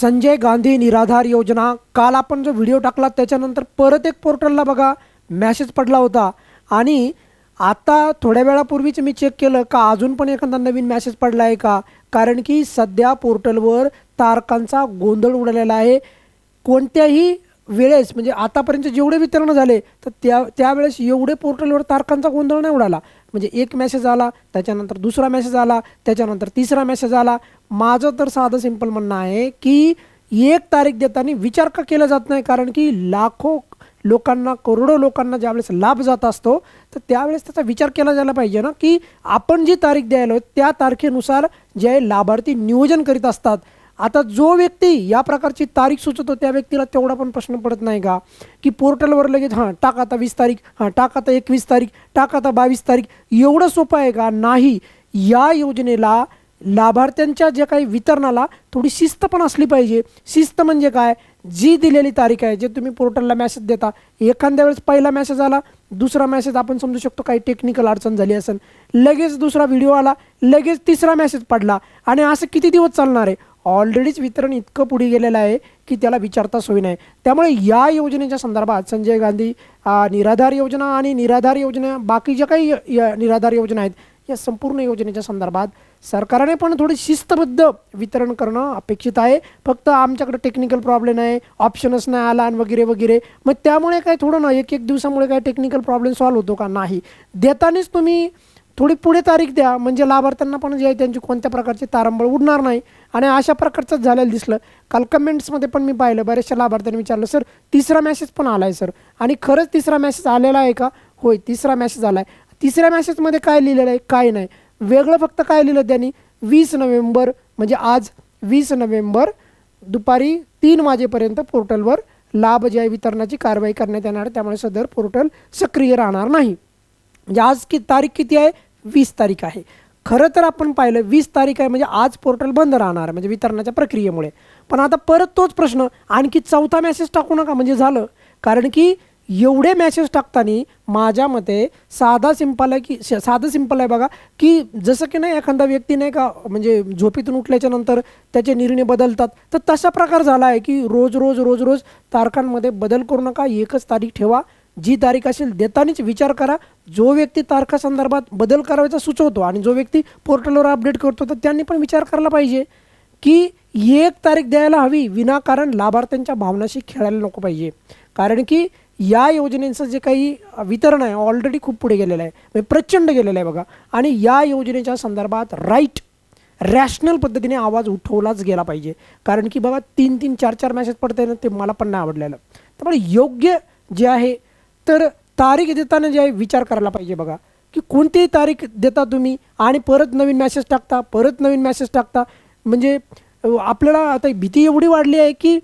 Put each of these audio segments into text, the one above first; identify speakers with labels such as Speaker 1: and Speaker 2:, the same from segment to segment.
Speaker 1: संजय गांधी निराधार योजना. काल आपण जो व्हिडिओ टाकला त्याच्यानंतर परत एक पोर्टलला बघा मॅसेज पडला होता. आणि आता थोड्या वेळापूर्वीच मी चेक केलं का अजून पण एखादा नवीन मॅसेज पडला आहे का? कारण की सध्या पोर्टलवर तारकांचा गोंधळ उडालेला आहे. कोणत्याही वेळेस म्हणजे आतापर्यंत जेवढे वितरण झाले तर त्या त्यावेळेस एवढे पोर्टलवर तारखांचा गोंधळ नाही उडाला. म्हणजे एक मेसेज आला त्याच्यानंतर दुसरा मेसेज आला त्याच्यानंतर तिसरा मेसेज आला. माझं तर साधं सिंपल म्हणणं आहे की एक तारीख देताना विचार का केला जात नाही? कारण की लाखो लोकांना करोडो लोकांना ज्यावेळेस लाभ जात असतो तर त्यावेळेस त्याचा विचार केला जायला पाहिजे ना की आपण जी तारीख द्यायला त्या तारखेनुसार जे लाभार्थी नियोजन करीत असतात आता जो व्यक्ती या प्रकारची तारीख सुचवतो त्या व्यक्तीला तेवढा पण प्रश्न पडत नाही का? की पोर्टलवर लगेच हां टाक आता वीस तारीख हां टाक आता एकवीस तारीख टाक आता बावीस तारीख एवढं सोपं आहे का? नाही. या योजनेला लाभार्थ्यांच्या जे काही वितरणाला थोडी शिस्त पण असली पाहिजे. शिस्त म्हणजे काय? जी दिलेली तारीख आहे जे तुम्ही पोर्टलला मेसेज देता. एखाद्या वेळेस पहिला मेसेज आला दुसरा मेसेज आपण समजू शकतो काही टेक्निकल अडचण झाली असेल. लगेच दुसरा व्हिडिओ आला लगेच तिसरा मेसेज पडला. आणि असं किती दिवस चालणार आहे? ऑलरेडीच वितरण इतकं पुढे गेलेलं आहे की त्याला विचारता सोयी नाही. त्यामुळे या योजनेच्या संदर्भात संजय गांधी निराधार योजना आणि निराधार योजना बाकी ज्या काही य- य- निराधार योजना आहेत या संपूर्ण योजनेच्या संदर्भात सरकारने पण थोडी शिस्तबद्ध वितरण करणं अपेक्षित आहे. फक्त आमच्याकडे टेक्निकल प्रॉब्लेम आहे ऑप्शनच नाही आला आणि वगैरे वगैरे. मग त्यामुळे काय थोडं ना एक एक दिवसामुळे काय टेक्निकल प्रॉब्लेम सॉल्व्ह होतो का नाही? देतानाच तुम्ही थोडी पुढे तारीख द्या. म्हणजे लाभार्थ्यांना पण जे आहे त्यांची कोणत्या प्रकारची तारंबळ उडणार नाही. आणि अशा प्रकारचंच झालेलं दिसलं. काल कमेंट्समध्ये पण मी पाहिलं. बऱ्याचशा लाभार्थ्यांनी विचारलं सर तिसरा मॅसेज पण आला आहे सर. आणि खरंच तिसरा मॅसेज आलेला आहे का? होय तिसरा मॅसेज आला आहे तिसऱ्या मॅसेजमध्ये काय लिहिलेलं आहे? काय नाही. वेगळं फक्त काय लिहिलं त्यांनी? वीस नोव्हेंबर म्हणजे आज वीस नोव्हेंबर दुपारी तीन वाजेपर्यंत पोर्टलवर लाभ जे आहे वितरणाची कारवाई करण्यात येणार आहे. त्यामुळे सदर पोर्टल सक्रिय राहणार नाही. म्हणजे आज की तारीख किती आहे? वीस तारीख आहे. खरं तर आपण पाहिलं वीस तारीख आहे म्हणजे आज पोर्टल बंद राहणार आहे, म्हणजे वितरणाच्या प्रक्रियेमुळे. पण आता परत तोच प्रश्न आणखी चौथा मेसेज टाकू नका म्हणजे झालं. कारण की एवढे मेसेज टाकताना माझ्या मते साधा सिंपल आहे की साधं सिंपल आहे बघा की जसं की नाही एखादा व्यक्ती नाही का म्हणजे झोपेतून उठल्याच्या नंतर त्याचे निर्णय बदलतात तर तसा प्रकार झाला आहे की रोज रोज रोज रोज तारखांमध्ये बदल करू नका एकच तारीख ठेवा जी तारीख असेल देतानीच विचार करा. जो व्यक्ती तारखासंदर्भात बदल करायचा सुचवतो आणि जो व्यक्ती पोर्टलवर अपडेट करतो तर त्यांनी पण विचार करायला पाहिजे की एक तारीख द्यायला हवी विनाकारण लाभार्थ्यांच्या भावनाशी खेळायला नको पाहिजे. कारण की या योजनेचं जे काही वितरण आहे ऑलरेडी खूप पुढे गेलेलं आहे. म्हणजे प्रचंड गेलेलं आहे बघा. आणि या योजनेच्या संदर्भात राईट रॅशनल पद्धतीने आवाज उठवलाच गेला पाहिजे. कारण की बघा तीन तीन चार चार मॅसेज पडते ना ते मला पण नाही आवडलेलं. त्यामुळे योग्य जे आहे तर तारीख देताना जे आहे विचार करायला पाहिजे बघा. की कोणतीही तारीख देता तुम्ही आणि परत नवीन मॅसेज टाकता परत नवीन मॅसेज टाकता. म्हणजे आपल्याला आता भीती एवढी वाढली आहे की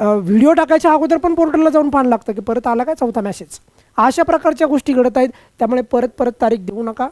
Speaker 1: व्हिडिओ टाकायच्या अगोदर पण पोर्टलला जाऊन पाहायला लागतं की परत आला काय चौथा मॅसेज अशा प्रकारच्या गोष्टी घडत आहेत. त्यामुळे परत परत तारीख देऊ नका.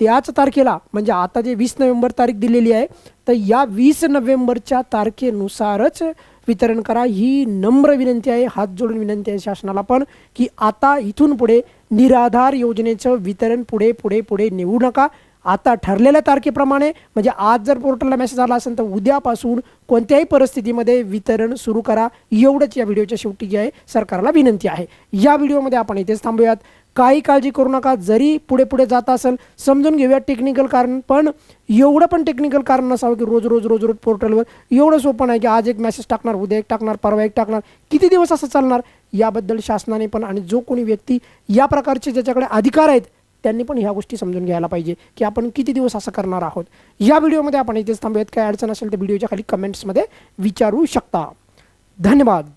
Speaker 1: त्याच तारखेला म्हणजे आता जे वीस नोव्हेंबर तारीख दिलेली आहे तर या वीस नोव्हेंबरच्या तारखेनुसारच वितरण करा. ही नम्र विनंती आहे. हात जोडून विनंती आहे शासनाला पण की आता इथून पुढे निराधार योजनेचं वितरण पुढे पुढे पुढे नेऊ नका. आता ठरलेल्या तारखेप्रमाणे म्हणजे आज जर पोर्टलला मेसेज आला असेल तर उद्यापासून कोणत्याही परिस्थितीमध्ये वितरण सुरू करा. एवढंच या व्हिडिओच्या शेवटी जी आहे सरकारला विनंती आहे. या व्हिडिओमध्ये आपण इथेच थांबूयात. काही काळजी करू नका. जरी पुढे पुढे जात असेल समजून घेऊया टेक्निकल कारण. पण एवढं पण टेक्निकल कारण नसावं की रोज रोज रोज रोज पोर्टलवर एवढं सोपं नाही की आज एक मेसेज टाकणार उद्या एक टाकणार परवा एक टाकणार. किती दिवस असं चालणार? याबद्दल शासनाने पण आणि जो कोणी व्यक्ती या प्रकारचे ज्याच्याकडे अधिकार आहेत त्यांनी पण ह्या गोष्टी समजून घ्यायला पाहिजे की आपण किती दिवस असं करणार आहोत. या व्हिडिओमध्ये आपण इथेच थांबूयात. काय अडचण असेल तर व्हिडिओच्या खाली कमेंट्समध्ये विचारू शकता. धन्यवाद.